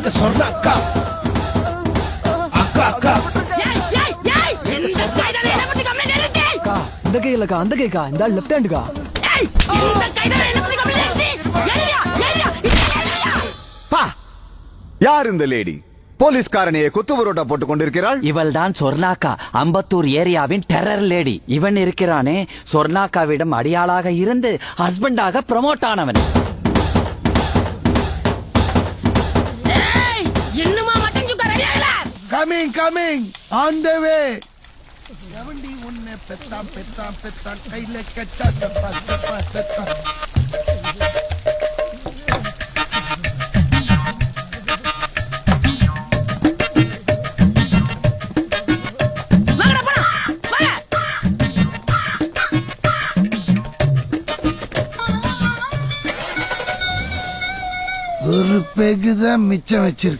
எங்க சொன்ன அக்கா. அக்கா அக்கா. இந்த கை இல்லக்கா அந்த கைக்கா? இந்த லெஃப்ட் ஹேண்டுக்கா யார் இந்த லேடி? போலீஸ்காரனையே குத்து புரோட்டா போட்டுக் கொண்டிருக்கிறாள்? இவள் தான் சொர்ணாக்கா அம்பத்தூர் ஏரியாவின் டெரர் லேடி இவன் இருக்கிறானே சொர்ணாக்காவிடம் அடியாளாக இருந்து ஹஸ்பண்டாக ப்ரமோட் ஆனவன். Coming coming on the way எவண்டி உன்னை பெத்தான் பெத்தான் பெத்தான் கையில பெத்தான் வாங்கடா, போலாம். வாங்க. ஒரு மிச்சம் வச்சிருக்கு